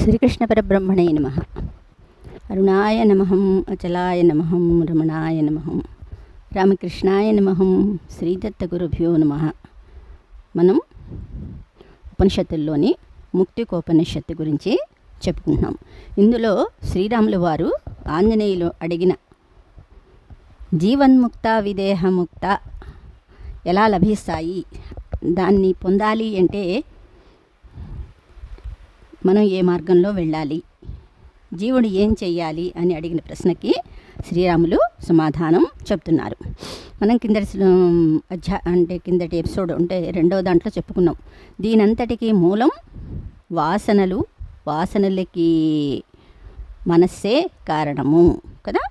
శ్రీకృష్ణ పరబ్రహ్మణే నమ. అరుణాయ నమహం అచలాయ నమహం రమణాయ నమహం రామకృష్ణాయ నమహం శ్రీదత్త గురుభ్యో నమ. మనం ఉపనిషత్తుల్లోని ముక్తికోపనిషత్తు గురించి చెప్పుకుంటున్నాం. ఇందులో శ్రీరాములు వారు ఆంజనేయులు అడిగిన జీవన్ముక్త విదేహముక్త ఎలా లభిస్తాయి? దాన్ని పొందాలి అంటే మనం ఏ మార్గంలో వెళ్ళాలి? జీవుడు ఏం చెయ్యాలి? అని అడిగిన ప్రశ్నకి శ్రీరాములు సమాధానం చెప్తున్నారు. మనం కిందటి అధ్యా అంటే కిందటి ఎపిసోడ్ ఉంటే రెండవ దాంట్లో చెప్పుకున్నాం. దీనంతటికి మూలం వాసనలు వాసనలకి మనస్సే కారణము కదా?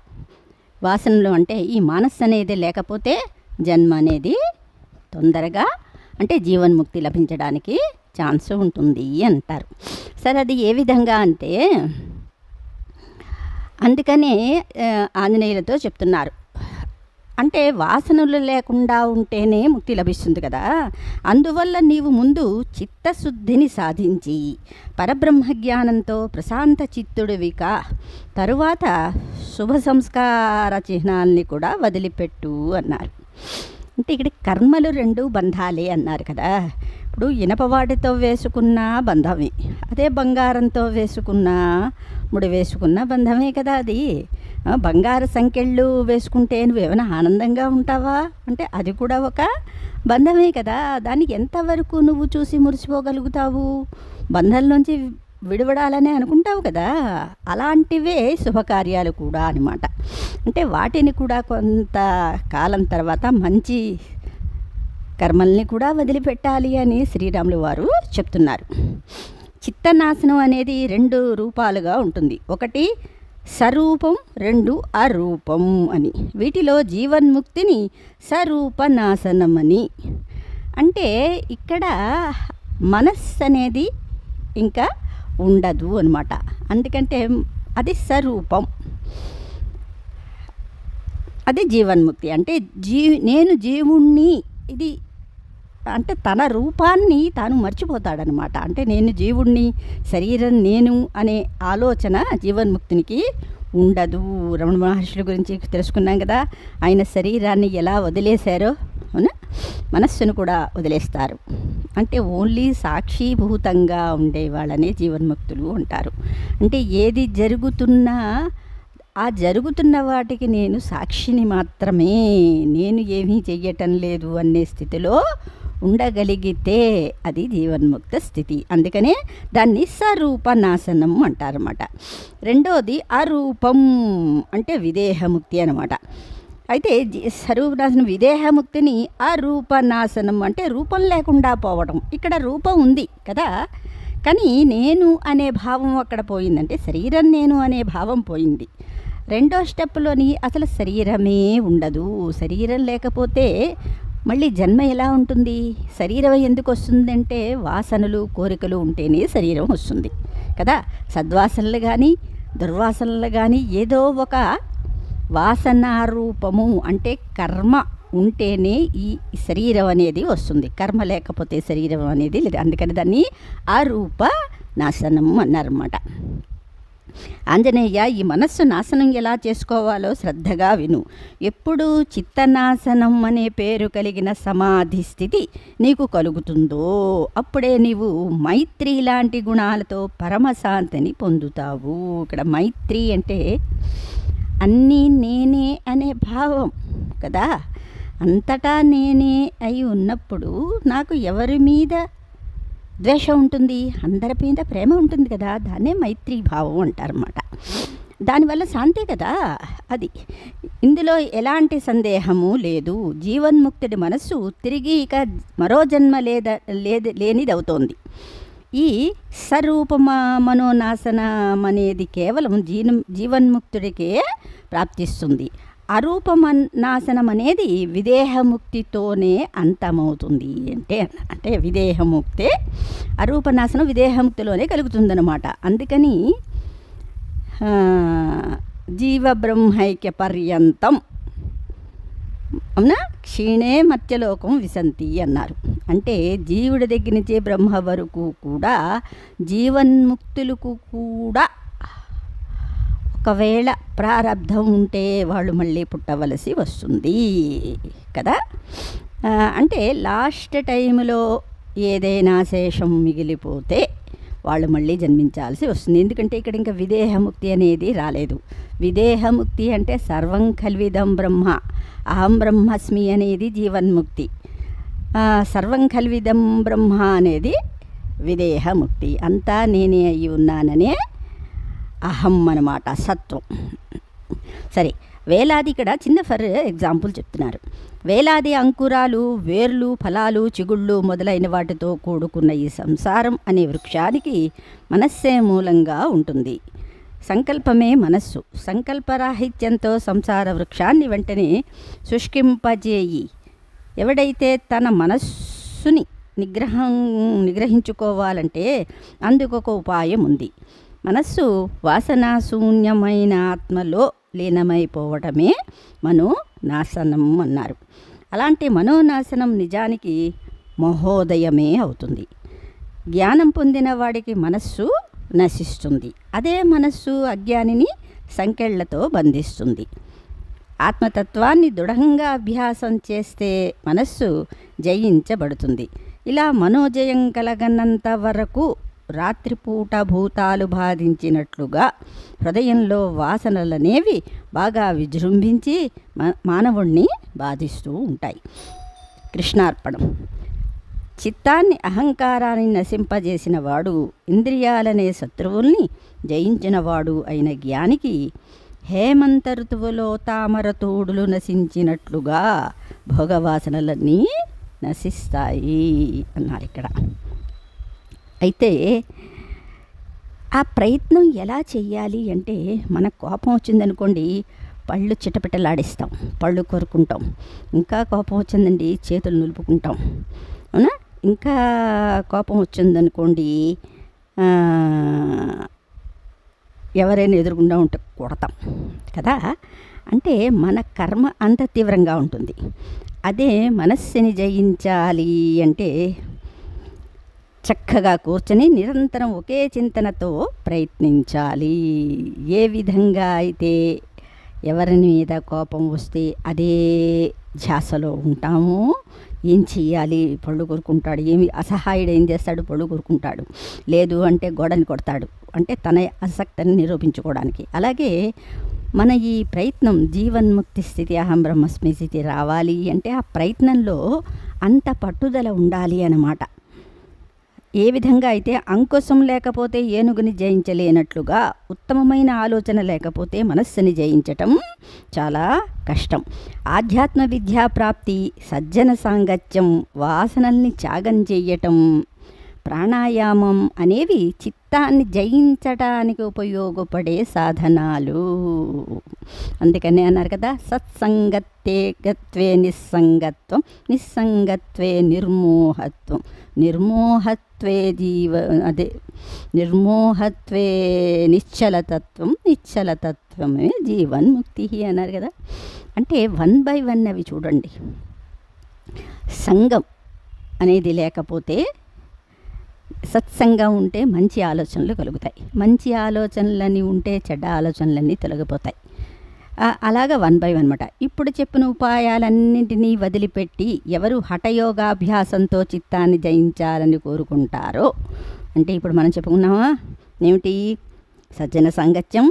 వాసనలు అంటే ఈ మనస్సు అనేది లేకపోతే జన్మ అనేది తొందరగా అంటే జీవన్ముక్తి లభించడానికి ఛాన్స్ ఉంటుంది అంటారు. సరే అది ఏ విధంగా అంటే అందుకనే ఆంజనేయులతో చెప్తున్నారు. అంటే వాసనలు లేకుండా ఉంటేనే ముక్తి లభిస్తుంది కదా. అందువల్ల నీవు ముందు చిత్తశుద్ధిని సాధించి పరబ్రహ్మ జ్ఞానంతో ప్రశాంత చిత్తుడివిక తరువాత శుభ సంస్కార చిహ్నాల్ని కూడా వదిలిపెట్టు అన్నారు. అంటే ఇక్కడ కర్మలు రెండు బంధాలే అన్నారు కదా. ఇప్పుడు ఇనపవాటితో వేసుకున్న బంధమే అదే బంగారంతో వేసుకున్న ముడి వేసుకున్న బంధమే కదా అది. బంగారు సంఖ్యళ్ళు వేసుకుంటే నువ్వు ఏమైనా ఆనందంగా ఉంటావా? అంటే అది కూడా ఒక బంధమే కదా. దానికి ఎంతవరకు నువ్వు చూసి మురిసిపోగలుగుతావు? బంధంలోంచి విడవడాలనే అనుకుంటావు కదా. అలాంటివే శుభకార్యాలు కూడా అనమాట అంటే వాటిని కూడా కొంత కాలం తర్వాత మంచి కర్మల్ని కూడా వదిలిపెట్టాలి అని శ్రీరాములు వారు చెప్తున్నారు. చిత్తనాశనం అనేది రెండు రూపాలుగా ఉంటుంది. ఒకటి సరూపం రెండు అరూపం అని. వీటిలో జీవన్ముక్తిని సరూపనాశనం అని అంటే ఇక్కడ మనస్సు అనేది ఇంకా ఉండదు అనమాట అందుకంటే అది స్వరూపం అది జీవన్ముక్తి. అంటే జీ నేను జీవుణ్ణి ఇది అంటే తన రూపాన్ని తాను మర్చిపోతాడనమాట. అంటే నేను జీవుణ్ణి శరీరం నేను అనే ఆలోచన జీవన్ముక్తినికి ఉండదు. రమణ మహర్షుల గురించి తెలుసుకున్నాం కదా ఆయన శరీరాన్ని ఎలా వదిలేశారో అవునా? మనస్సును కూడా వదిలేస్తారు. అంటే ఓన్లీ సాక్షిభూతంగా ఉండేవాళ్ళనే జీవన్ముక్తులు ఉంటారు అంటే ఏది జరుగుతున్నా ఆ జరుగుతున్న వాటికి నేను సాక్షిని మాత్రమే. నేను ఏమీ చెయ్యటం లేదు అనే స్థితిలో ఉండగలిగితే అది జీవన్ముక్త స్థితి. అందుకనే దాన్ని స్వరూప నాశనం అంటారన్నమాట. రెండోది అరూపం అంటే విదేహముక్తి అనమాట అయితే జీ- స్వరూపనాశనం విదేహముక్తిని అరూపనాశనం అంటే రూపం లేకుండా పోవడం ఇక్కడ రూపం ఉంది కదా. కానీ నేను అనే భావం అక్కడ పోయిందంటే శరీరం నేను అనే భావం పోయింది. రెండో స్టెప్లోని అసలు శరీరమే ఉండదు. శరీరం లేకపోతే మళ్ళీ జన్మ ఎలా ఉంటుంది? శరీరం ఎందుకు వస్తుందంటే వాసనలు కోరికలు ఉంటేనే శరీరం వస్తుంది. కదా? సద్వాసనలు కానీ దుర్వాసనలు కానీ ఏదో ఒక వాసనారూపము అంటే కర్మ ఉంటేనే ఈ శరీరం అనేది వస్తుంది. కర్మ లేకపోతే శరీరం అనేది లేదు. అందుకని దాన్ని అరూప నాశనం అన్నారన్నమాట. ఆంజనేయ ఈ మనస్సు నాశనం ఎలా చేసుకోవాలో శ్రద్ధగా విను. ఎప్పుడు చిత్తనాశనం అనే పేరు కలిగిన సమాధి స్థితి నీకు కలుగుతుందో అప్పుడే నీవు మైత్రి లాంటి గుణాలతో పరమశాంతిని పొందుతావు. ఇక్కడ మైత్రి అంటే అన్నీ నేనే అనే భావం కదా. అంతటా నేనే అయి ఉన్నప్పుడు నాకు ఎవరి మీద ద్వేషం ఉంటుంది అందరి మీద ప్రేమ ఉంటుంది కదా దాన్నే మైత్రి భావం అంటారన్నమాట. దానివల్ల శాంతి కదా అది. ఇందులో ఎలాంటి సందేహము లేదు. జీవన్ముక్తుడి మనస్సు తిరిగి ఇక మరో జన్మ లేద లేదు లేనిదవుతోంది. ఈ సరూపమ మనోనాశనం అనేది కేవలం జీన జీవన్ముక్తుడికే ప్రాప్తిస్తుంది. అరూపమన్ నాశనం అనేది విదేహముక్తితోనే అంతమవుతుంది అంటే అంటే విదేహముక్తే అరూపనాశనం విదేహముక్తిలోనే కలుగుతుందనమాట అందుకని జీవబ్రహ్మైక్య పర్యంతం అవునా? క్షీణే మత్యలోకం విసంతి అన్నారు. అంటే జీవుడి దగ్గర నుంచే బ్రహ్మ వరకు కూడా జీవన్ముక్తులకు కూడా ఒకవేళ ప్రారంధం ఉంటే వాళ్ళు మళ్ళీ పుట్టవలసి వస్తుంది కదా? అంటే లాస్ట్ టైంలో ఏదైనా శేషం మిగిలిపోతే వాళ్ళు మళ్ళీ జన్మించాల్సి వస్తుంది. ఎందుకంటే ఇక్కడ ఇంకా విదేహముక్తి అనేది రాలేదు. విదేహముక్తి అంటే సర్వం కల్విదం బ్రహ్మ అహం బ్రహ్మస్మి అనేది జీవన్ముక్తి. సర్వం కల్విదం బ్రహ్మ అనేది విదేహముక్తి. అంతా నేనే అయి ఉన్నాననే అహం అన్నమాట సత్వం. సరే వేలాది ఇక్కడ చిన్న ఫర్ ఎగ్జాంపుల్ చెప్తున్నారు. వేలాది అంకురాలు వేర్లు ఫలాలు చిగుళ్ళు మొదలైన వాటితో కూడుకున్న ఈ సంసారం అనే వృక్షానికి మనస్సే మూలంగా ఉంటుంది. సంకల్పమే మనస్సు. సంకల్పరాహిత్యంతో సంసార వృక్షాన్ని వెంటనే శుష్కింపజేయి. ఎవడైతే తన మనస్సుని నిగ్రహం నిగ్రహించుకోవాలంటే అందుకు ఒక ఉపాయం ఉంది. మనస్సు వాసనాశూన్యమైన ఆత్మలో లీనమైపోవటమే మనోనాశనం అన్నారు. అలాంటి మనోనాశనం నిజానికి మహోదయమే అవుతుంది. జ్ఞానం పొందిన వాడికి మనస్సు నశిస్తుంది. అదే మనస్సు అజ్ఞానిని సంకెళ్ళతో బంధిస్తుంది. ఆత్మతత్వాన్ని దృఢంగా అభ్యాసం చేస్తే మనస్సు జయించబడుతుంది. ఇలా మనోజయం కలగనంత వరకు రాత్రిపూట భూతాలు బాధించినట్లుగా హృదయంలో వాసనలనేవి బాగా విజృంభించి మా- మానవుణ్ణి బాధిస్తూ ఉంటాయి. కృష్ణార్పణం. చిత్తాన్ని అహంకారాన్ని నశింపజేసిన వాడు ఇంద్రియాలనే శత్రువుల్ని జయించినవాడు అయిన జ్ఞానికి హేమంత ఋతువులో తామర తోడులు నశించినట్లుగా భోగవాసనలన్నీ నశిస్తాయి అన్నారు ఇక్కడ. అయితే ఆ ప్రయత్నం ఎలా చేయాలి అంటే మనకు కోపం వచ్చిందనుకోండి పళ్ళు చిటపిటలాడిస్తాం పళ్ళు కొరుకుంటాం. ఇంకా కోపం వచ్చిందండి చేతులు నిలుపుకుంటాం. అవునా? ఇంకా కోపం వచ్చిందనుకోండి ఎవరైనా ఎదురుగుండా ఉంటే కొడతాం కదా? అంటే మన కర్మ అంత తీవ్రంగా ఉంటుంది. అదే మనస్సుని జయించాలి అంటే చక్కగా కూర్చొని నిరంతరం ఒకే చింతనతో ప్రయత్నించాలి. ఏ విధంగా అయితే ఎవరి మీద కోపం వస్తే అదే ధ్యాసలో ఉంటాము. ఏం చెయ్యాలి? పళ్ళు కొరుకుంటాడు ఏమి అసహాయుడు ఏం చేస్తాడు? పళ్ళు కొరుకుంటాడు లేదు అంటే గోడని కొడతాడు. అంటే తన ఆసక్తిని నిరూపించుకోవడానికి. అలాగే మన ఈ ప్రయత్నం జీవన్ముక్తి స్థితి అహం బ్రహ్మస్మి స్థితి రావాలి అంటే ఆ ప్రయత్నంలో అంత పట్టుదల ఉండాలి అన్నమాట. ఏ విధంగా అయితే అంకుశం లేకపోతే ఏనుగుని జయించలేనట్లుగా ఉత్తమమైన ఆలోచన లేకపోతే మనస్సుని జయించటం చాలా కష్టం. ఆధ్యాత్మ విద్యా ప్రాప్తి సజ్జన సాంగత్యం వాసనల్ని త్యాగం చెయ్యటం ప్రాణాయామం అనేవి చిత్తాన్ని జయించటానికి ఉపయోగపడే సాధనాలు. అందుకనే అన్నారు కదా సత్సంగత్తే గత్వే నిస్సంగత్వం నిస్సంగత్వే నిర్మోహత్వం. నిర్మోహత్వే జీవ అదే నిర్మోహత్వే నిశ్చలతత్వం నిశ్చలతత్వమే జీవన్ముక్తి అన్నారు కదా. అంటే వన్ బై వన్ అవి చూడండి. సంఘం అనేది లేకపోతే సత్సంగం ఉంటే మంచి ఆలోచనలు కలుగుతాయి. మంచి ఆలోచనలని ఉంటే చెడ్డ ఆలోచనలన్నీ తొలగిపోతాయి. అలాగా వన్ బై వన్ అనమాట ఇప్పుడు చెప్పిన ఉపాయాలన్నింటినీ వదిలిపెట్టి ఎవరు హఠయోగాభ్యాసంతో చిత్తాన్ని జయించాలని కోరుకుంటారో అంటే ఇప్పుడు మనం చెప్పుకున్నామా? ఏమిటి? సజ్జన సాంగత్యం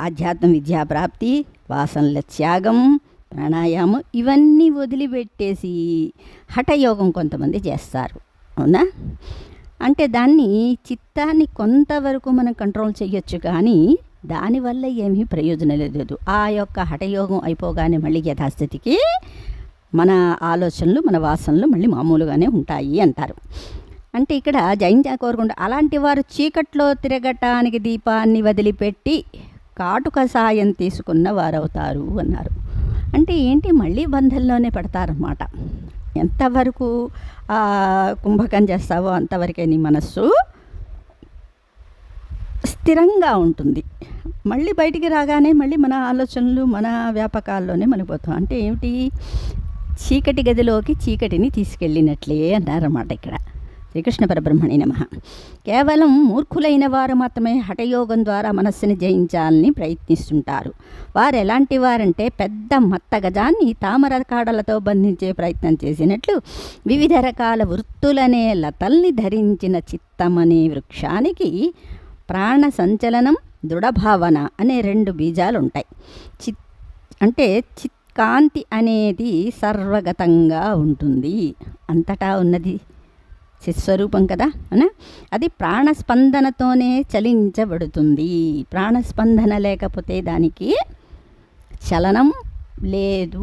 ఆధ్యాత్మ విద్యా ప్రాప్తి వాసనల త్యాగం ప్రాణాయామం ఇవన్నీ వదిలిపెట్టేసి హఠయోగం కొంతమంది చేస్తారు. అవునా? అంటే దాన్ని చిత్తాన్ని కొంతవరకు మనం కంట్రోల్ చేయొచ్చు కానీ దానివల్ల ఏమీ ప్రయోజనం లేదు. ఆ యొక్క హఠయోగం అయిపోగానే మళ్ళీ యథాస్థితికి మన ఆలోచనలు మన వాసనలు మళ్ళీ మామూలుగానే ఉంటాయి అంటారు. అంటే ఇక్కడ జైంజా కోరుకుంటా అలాంటి వారు చీకట్లో తిరగటానికి దీపాన్ని వదిలిపెట్టి కాటుక సాయం తీసుకున్న వారవుతారు అన్నారు. అంటే ఏంటి? మళ్ళీ బంధంలోనే పడతారన్నమాట. ఎంతవరకు కుంభకం చేస్తావో అంతవరకే నీ మనస్సు స్థిరంగా ఉంటుంది. మళ్ళీ బయటికి రాగానే మళ్ళీ మన ఆలోచనలు మన వ్యాపకాల్లోనే మనిపోతాం అంటే ఏమిటి? చీకటి గదిలోకి చీకటిని తీసుకెళ్ళినట్లే అన్నారన్నమాట ఇక్కడ. శ్రీకృష్ణ పరబ్రహ్మణి నమ. కేవలం మూర్ఖులైన వారు మాత్రమే హఠయోగం ద్వారా మనస్సుని జయించాలని ప్రయత్నిస్తుంటారు. వారు ఎలాంటి వారంటే పెద్ద మత్త గజాన్ని తామర కాడలతో బంధించే ప్రయత్నం చేసినట్లు వివిధ రకాల వృత్తులనే లతల్ని ధరించిన చిత్తమనే వృక్షానికి ప్రాణ సంచలనం దృఢభావన అనే రెండు బీజాలు ఉంటాయి చిత్ అంటే చిత్కాంతి అనేది సర్వగతంగా ఉంటుంది. అంతటా ఉన్నది చిత్స్వరూపం కదా అనా అది ప్రాణస్పందనతోనే చలించబడుతుంది. ప్రాణస్పందన లేకపోతే దానికి చలనం లేదు.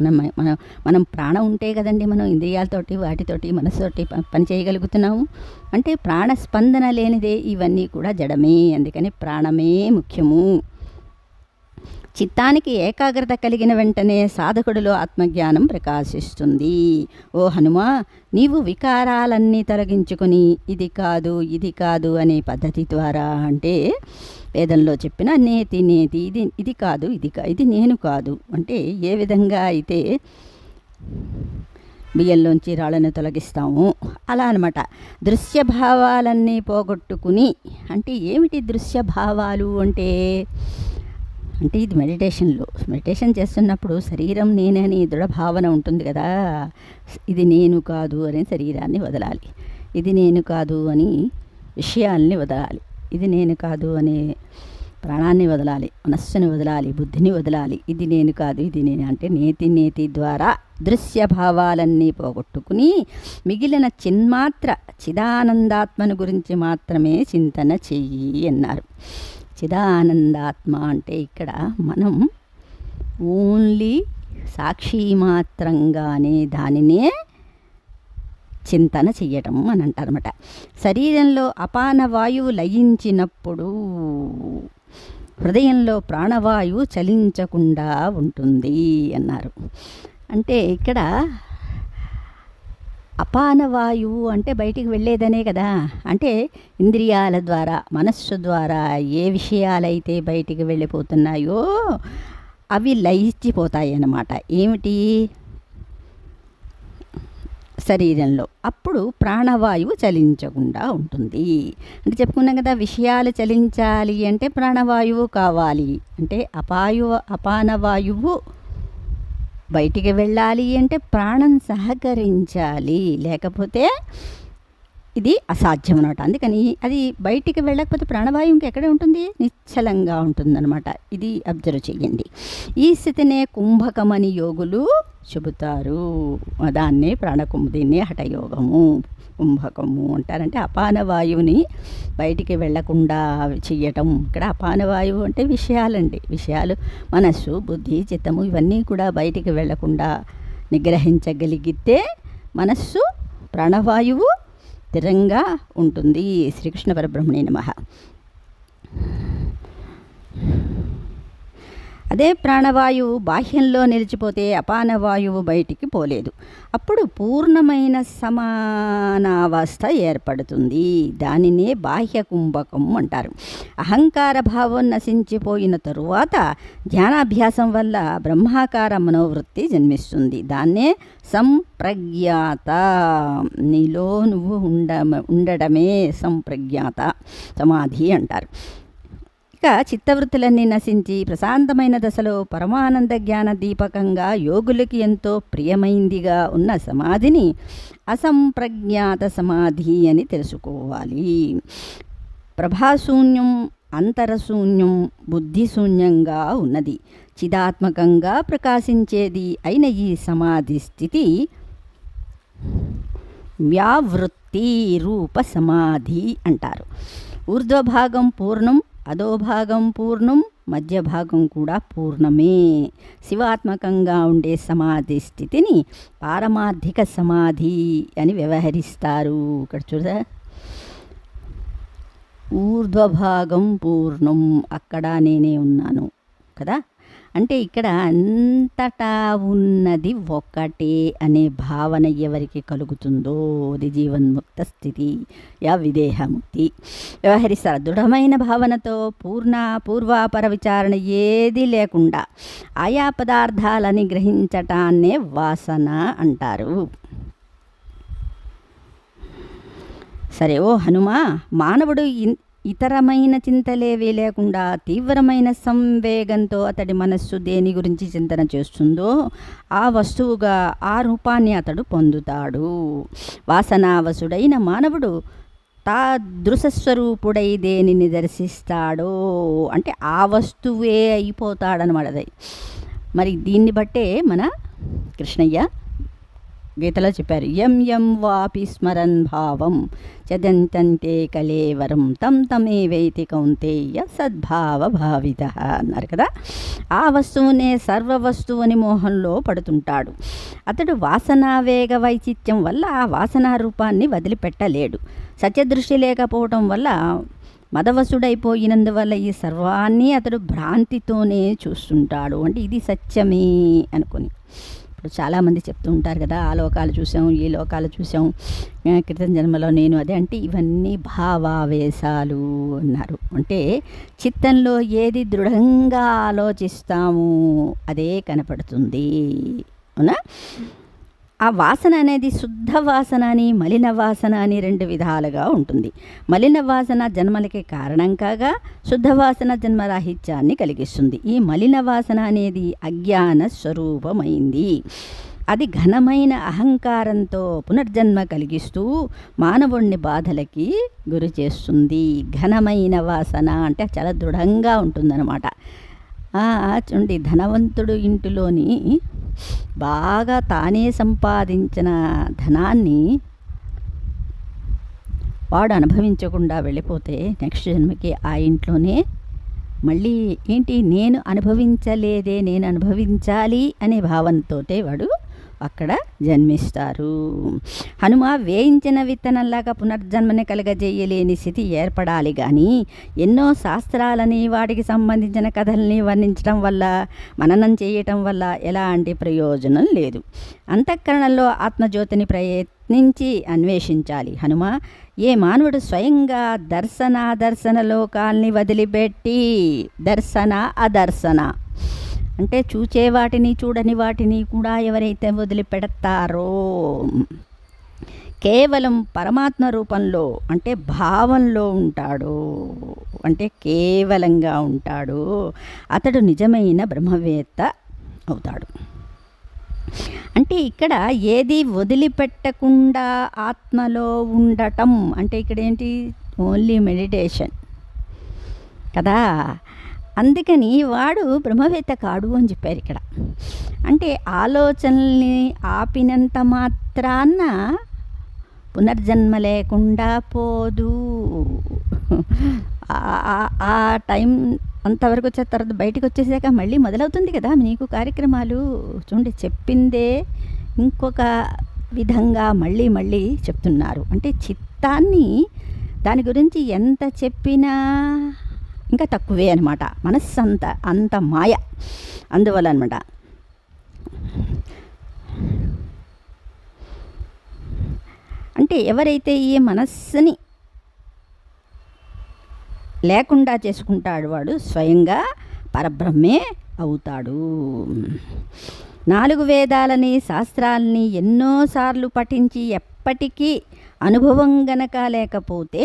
మనం మనం మనం ప్రాణం ఉంటే కదండి మనం ఇంద్రియాలతోటి వాటితోటి మనసుతోటి పని చేయగలుగుతున్నాము. అంటే ప్రాణస్పందన లేనిదే ఇవన్నీ కూడా జడమే. అందుకని ప్రాణమే ముఖ్యము. చిత్తానికి ఏకాగ్రత కలిగిన వెంటనే సాధకుడిలో ఆత్మజ్ఞానం ప్రకాశిస్తుంది. ఓ హనుమా నీవు వికారాలన్నీ తొలగించుకొని ఇది కాదు ఇది కాదు అనే పద్ధతి ద్వారా అంటే వేదంలో చెప్పిన నేతి నేతి ఇది ఇది కాదు ఇది కా ఇది నేను కాదు అంటే ఏ విధంగా అయితే బియ్యంలోంచి రాళ్ళను తొలగిస్తాము అలా అనమాట దృశ్యభావాలన్నీ పోగొట్టుకుని అంటే ఏమిటి దృశ్యభావాలు అంటే? అంటే ఇది మెడిటేషన్లో. మెడిటేషన్ చేస్తున్నప్పుడు శరీరం నేనని దృఢభావన ఉంటుంది కదా. ఇది నేను కాదు అనే శరీరాన్ని వదలాలి. ఇది నేను కాదు అని విషయాల్ని వదలాలి. ఇది నేను కాదు అనే ప్రాణాన్ని వదలాలి. మనస్సుని వదలాలి. బుద్ధిని వదలాలి. ఇది నేను కాదు ఇది నేను అంటే నేతి నేతి ద్వారా దృశ్య భావాలన్నీ పోగొట్టుకుని మిగిలిన చిన్మాత్ర చిదానందాత్మను గురించి మాత్రమే చింతన చెయ్యి అన్నారు. చిదానందాత్మ అంటే ఇక్కడ మనం ఓన్లీ సాక్షి మాత్రంగానే దానినే చింతన చెయ్యటం అని అంటారన్నమాట. శరీరంలో అపాన వాయువు లయించినప్పుడు హృదయంలో ప్రాణవాయువు చలించకుండా ఉంటుంది అన్నారు. అంటే ఇక్కడ అపాన వాయువు అంటే బయటికి వెళ్ళేదనే కదా. అంటే ఇంద్రియాల ద్వారా మనస్సు ద్వారా ఏ విషయాలైతే బయటికి వెళ్ళిపోతున్నాయో అవి లయించిపోతాయి అన్నమాట. ఏమిటి? శరీరంలో. అప్పుడు ప్రాణవాయువు చలించకుండా ఉంటుంది. అంటే చెప్పుకున్నాం కదా విషయాలు చలించాలి అంటే ప్రాణవాయువు కావాలి. అంటే అపాయు అపానవాయువు బయటికి వెళ్ళాలి అంటే ప్రాణం సహకరించాలి. లేకపోతే ఇది అసాధ్యం అనమాట అందుకని అది బయటికి వెళ్ళకపోతే ప్రాణవాయువు ఇంకెక్కడే ఉంటుంది? నిశ్చలంగా ఉంటుందన్నమాట. ఇది అబ్జర్వ్ చేయండి. ఈ స్థితినే కుంభకమని యోగులు చెబుతారు. దాన్నే ప్రాణకుంభ దీన్నే హఠయోగము కుంభకము అంటారంటే అపానవాయువుని బయటికి వెళ్ళకుండా చెయ్యటం ఇక్కడ అపానవాయువు అంటే విషయాలండి. విషయాలు మనస్సు బుద్ధి చిత్తము ఇవన్నీ కూడా బయటికి వెళ్ళకుండా నిగ్రహించగలిగితే మనస్సు ప్రాణవాయువు స్థిరంగా ఉంటుంది. శ్రీకృష్ణ పరబ్రహ్మణే నమ. అదే ప్రాణవాయువు బాహ్యంలో నిలిచిపోతే అపానవాయువు బయటికి పోలేదు. అప్పుడు పూర్ణమైన సమానావస్థ ఏర్పడుతుంది. దానినే బాహ్య కుంభకం అంటారు. అహంకార భావం నశించిపోయిన తరువాత ధ్యానాభ్యాసం వల్ల బ్రహ్మాకార మనోవృత్తి జన్మిస్తుంది. దాన్నే సంప్రజ్ఞాత. నీలో నువ్వు ఉండ ఉండడమే సంప్రజ్ఞాత సమాధి అంటారు. ఇక చిత్తవృత్తులన్నీ నశించి ప్రశాంతమైన దశలో పరమానంద జ్ఞాన దీపకంగా యోగులకి ఎంతో ప్రియమైందిగా ఉన్న సమాధిని అసంప్రజ్ఞాత సమాధి అని తెలుసుకోవాలి. ప్రభాశూన్యం అంతరశూన్యం బుద్ధిశూన్యంగా ఉన్నది. చిదాత్మకంగా ప్రకాశించేది అయిన ఈ సమాధి స్థితి వ్యావృత్తి రూప సమాధి అంటారు. ఊర్ధ్వభాగం పూర్ణం అధోభాగం పూర్ణం మధ్య భాగం కూడా పూర్ణమే. శివాత్మకంగా ఉండే సమాధి స్థితిని పారమార్థిక సమాధి అని వ్యవహరిస్తారు. ఇక్కడ చూడ ఊర్ధ్వభాగం పూర్ణం. అక్కడ నేనే ఉన్నాను. కదా? అంటే ఇక్కడ అంతటా ఉన్నది ఒక్కటే అనే భావన ఎవరికి కలుగుతుందో అది జీవన్ముక్త స్థితి యా విదేహముక్తి. వ్యవహరిస్తారు. దృఢమైన భావనతో పూర్ణ పూర్వాపర విచారణ ఏది లేకుండా ఆయా పదార్థాలని గ్రహించటాన్నే వాసన అంటారు. సరే ఓ హనుమా మానవుడు ఇన్- ఇతరమైన చింతలేవీ లేకుండా తీవ్రమైన సంవేగంతో అతడి మనస్సు దేని గురించి చింతన చేస్తుందో ఆ వస్తువుగా ఆ రూపాన్ని అతడు పొందుతాడు. వాసనావసుడైన మానవుడు తా దృశస్వరూపుడై దేనిని దర్శిస్తాడో? అంటే ఆ వస్తువే అయిపోతాడనమాట అది. మరి దీన్ని బట్టే మన కృష్ణయ్య గీతలో చెప్పారు. ఎం ఎం వాపి స్మరన్ భావం చదంతంతే కలేవరం తం తమే వేతి కౌంతేయ సద్భావ భావిత అన్నారు కదా. ఆ వస్తువునే సర్వ వస్తువుని మోహంలో పడుతుంటాడు. అతడు వాసనా వేగ వైచిత్యం వల్ల ఆ వాసనా రూపాన్ని వదిలిపెట్టలేడు. సత్యదృష్టి లేకపోవటం వల్ల మదవసుడైపోయినందువల్ల ఈ సర్వాన్ని అతడు భ్రాంతితోనే చూస్తుంటాడు. అంటే ఇది సత్యమే అనుకుని. ఇప్పుడు చాలామంది చెప్తూ ఉంటారు కదా ఆ లోకాలు చూసాం ఈ లోకాలు చూసాం క్రితం జన్మలో నేను అదే అంటే ఇవన్నీ భావావేశాలు అన్నారు. అంటే చిత్తంలో ఏది దృఢంగా ఆలోచిస్తాము అదే కనపడుతుంది. అవునా? ఆ వాసన అనేది శుద్ధ వాసన అని మలిన వాసన అని రెండు విధాలుగా ఉంటుంది. మలిన వాసన జన్మలకి కారణం కాగా శుద్ధ వాసన జన్మరాహిత్యాన్ని కలిగిస్తుంది. ఈ మలిన వాసన అనేది అజ్ఞాన స్వరూపమైంది. అది ఘనమైన అహంకారంతో పునర్జన్మ కలిగిస్తూ మానవుణ్ణి బాధలకి గురి చేస్తుంది. ఘనమైన వాసన అంటే చాలా దృఢంగా ఉంటుందన్నమాట. చూడండి ధనవంతుడు ఇంటిలోని బాగా తానే సంపాదించిన ధనాన్ని వాడు అనుభవించకుండా వెళ్ళిపోతే నెక్స్ట్ జన్మకి ఆ ఇంట్లోనే మళ్ళీ ఏంటి నేను అనుభవించలేదే నేను అనుభవించాలి అనే భావంతో వాడు అక్కడ జన్మిస్తారు. హనుమ వేయించిన విత్తనంలాగా పునర్జన్మని కలగజేయలేని స్థితి ఏర్పడాలి కానీ ఎన్నో శాస్త్రాలని వాటికి సంబంధించిన కథల్ని వర్ణించడం వల్ల మననం చేయటం వల్ల ఎలాంటి ప్రయోజనం లేదు. అంతఃకరణలో ఆత్మజ్యోతిని ప్రయత్నించి అన్వేషించాలి. హనుమ ఏ మానవుడు స్వయంగా దర్శన దర్శన లోకాల్ని వదిలిపెట్టి దర్శన అదర్శన అంటే చూచే వాటిని చూడని వాటిని కూడా ఎవరైతే వదిలిపెడతారో కేవలం పరమాత్మ రూపంలో అంటే భావంలో ఉంటాడు అంటే కేవలంగా ఉంటాడు అతడు నిజమైన బ్రహ్మవేత్త అవుతాడు. అంటే ఇక్కడ ఏది వదిలిపెట్టకుండా ఆత్మలో ఉండటం అంటే ఇక్కడ ఏంటి? Only meditation. కదా? అందుకని వాడు బ్రహ్మవేత్త కాడు అని చెప్పారు ఇక్కడ. అంటే ఆలోచనల్ని ఆపినంత మాత్రాన పునర్జన్మ లేకుండా పోదు. ఆ- ఆ- ఆ టైం అంతవరకు వచ్చే తర్వాత బయటకు వచ్చేసాక మళ్ళీ మొదలవుతుంది కదా నీకు కార్యక్రమాలు. చూడండి చెప్పిందే ఇంకొక విధంగా మళ్ళీ మళ్ళీ చెప్తున్నారు. అంటే చిత్తాన్ని దాని గురించి ఎంత చెప్పినా ఇంకా తక్కువే అనమాట మనస్సు అంత అంత మాయ. అందువల్ల అనమాట అంటే ఎవరైతే ఈ మనస్సుని లేకుండా చేసుకుంటాడు వాడు స్వయంగా పరబ్రహ్మే అవుతాడు. నాలుగు వేదాలని శాస్త్రాలని ఎన్నోసార్లు పఠించి ఎప్పటికీ అనుభవం గనక లేకపోతే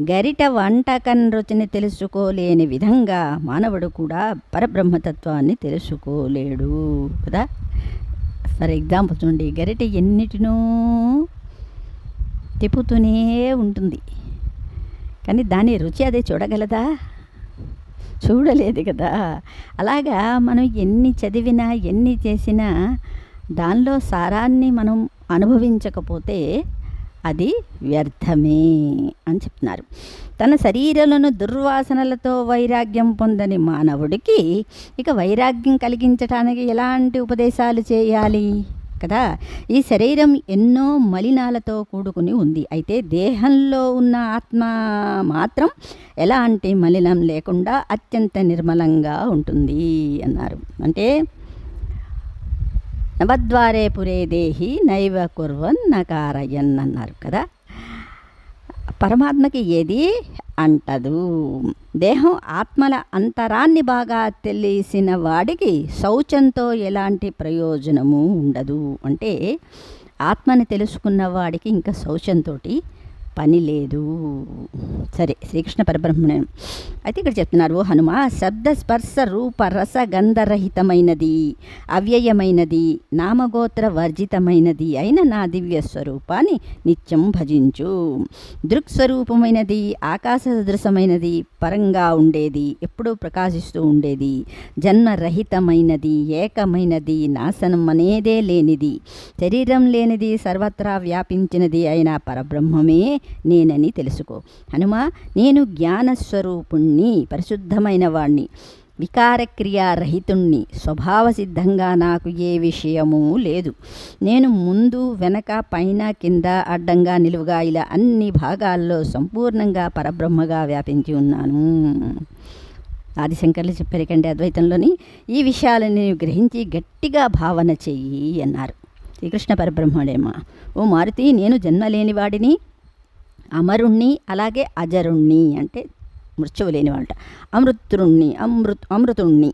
గరిట వంటకం రుచిని తెలుసుకోలేని విధంగా మానవుడు కూడా పరబ్రహ్మతత్వాన్ని తెలుసుకోలేడు కదా? ఫర్ ఎగ్జాంపుల్ చూడండి గరిట ఎన్నిటినో తిప్పుతూనే ఉంటుంది. కానీ దాని రుచి అదే చూడగలదా? చూడలేదు కదా? అలాగా మనం ఎన్ని చదివినా ఎన్ని చేసినా దానిలో సారాన్ని మనం అనుభవించకపోతే అది వ్యర్థమే అని చెప్తున్నారు. తన శరీరంలోని దుర్వాసనలతో వైరాగ్యం పొందని మానవుడికి ఇక వైరాగ్యం కలిగించడానికి ఎలాంటి ఉపదేశాలు చేయాలి? కదా ఈ శరీరం ఎన్నో మలినాలతో కూడుకుని ఉంది. అయితే దేహంలో ఉన్న ఆత్మ మాత్రం ఎలాంటి మలినం లేకుండా అత్యంత నిర్మలంగా ఉంటుంది అన్నారు. అంటే నవద్వారే పురే దేహి నైవ కుర్వన్ నకారయన్ అన్నారు కదా. పరమాత్మకి ఏది అంటదు? దేహం ఆత్మల అంతరాన్ని బాగా తెలిసిన వాడికి శౌచంతో ఎలాంటి ప్రయోజనము ఉండదు. అంటే ఆత్మని తెలుసుకున్న వాడికి ఇంకా శౌచంతో పని లేదు. సరే శ్రీకృష్ణ పరబ్రహ్మణ్యం అయితే ఇక్కడ చెప్తున్నారు ఓ హనుమ శబ్ద స్పర్శ రూప రస గంధరహితమైనది అవ్యయమైనది నామగోత్ర వర్జితమైనది అయిన నా దివ్య స్వరూపాన్ని నిత్యం భజించు. దృక్స్వరూపమైనది ఆకాశ సదృశమైనది పరంగా ఉండేది ఎప్పుడూ ప్రకాశిస్తూ ఉండేది జన్మరహితమైనది ఏకమైనది నాశనం అనేదే లేనిది శరీరం లేనిది సర్వత్రా వ్యాపించినది అయిన పరబ్రహ్మమే నేనని తెలుసుకో. హనుమ నేను జ్ఞానస్వరూపుణ్ణి పరిశుద్ధమైన వాణ్ణి వికారక్రియారహితుణ్ణి స్వభావసిద్ధంగా నాకు ఏ విషయము లేదు. నేను ముందు వెనక పైన కింద అడ్డంగా నిలువుగా ఇలా అన్ని భాగాల్లో సంపూర్ణంగా పరబ్రహ్మగా వ్యాపించి ఉన్నాను. ఆదిశంకర్లు చెప్పారు కండి అద్వైతంలోని ఈ విషయాలని గ్రహించి గట్టిగా భావన చెయ్యి అన్నారు. శ్రీకృష్ణ పరబ్రహ్మడేమా ఓ మారుతి నేను జన్మలేని వాడిని అమరుణ్ణి అలాగే అజరుణ్ణి అంటే మృత్యువు లేనివాళ్ళ అమృతుణ్ణి అమృత్ అమృతుణ్ణి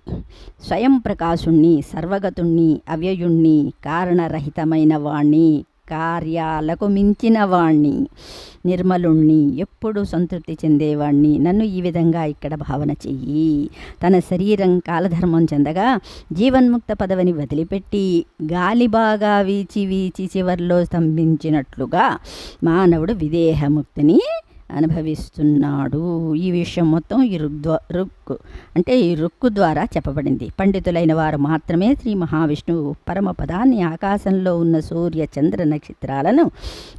స్వయం ప్రకాశుణ్ణి సర్వగతుణ్ణి అవ్యయుణ్ణి కారణరహితమైన వాణ్ణి కార్యాలకు మించిన వాణ్ణి నిర్మలుణ్ణి ఎప్పుడు సంతృప్తి చెందేవాణ్ణి. నన్ను ఈ విధంగా ఇక్కడ భావన చెయ్యి. తన శరీరం కాలధర్మం చెందగా జీవన్ముక్త పదవిని వదిలిపెట్టి గాలి బాగా వీచి వీచి చివర్లో స్తంభించినట్లుగా మానవుడు విదేహముక్తిని అనుభవిస్తున్నాడు. ఈ విషయం మొత్తం ఈ రుగ్ద్వ రుక్కు అంటే ఈ రుక్కు ద్వారా చెప్పబడింది. పండితులైన వారు మాత్రమే శ్రీ మహావిష్ణువు పరమపదాన్ని ఆకాశంలో ఉన్న సూర్య చంద్ర నక్షత్రాలను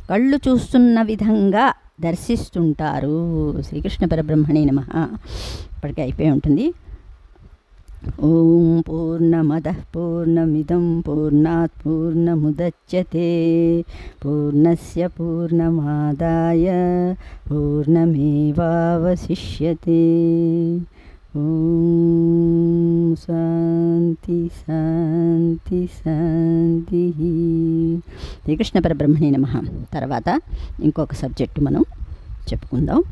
కళ్ళు చూస్తున్న విధంగా దర్శిస్తుంటారు. శ్రీకృష్ణ పరబ్రహ్మణే నమ. ఇప్పటికే అయిపోయి ఉంటుంది. ఓం పూర్ణమద పూర్ణమిదం పూర్ణాత్ పూర్ణముదచ్యతే పూర్ణస్య పూర్ణమాదాయ పూర్ణమేవాశిష్యే ఓం శాంతి శాంతి శాంతి శ్రీకృష్ణ పరబ్రహ్మణి నమ తర్వాత ఇంకొక సబ్జెక్టు మనం చెప్పుకుందాం।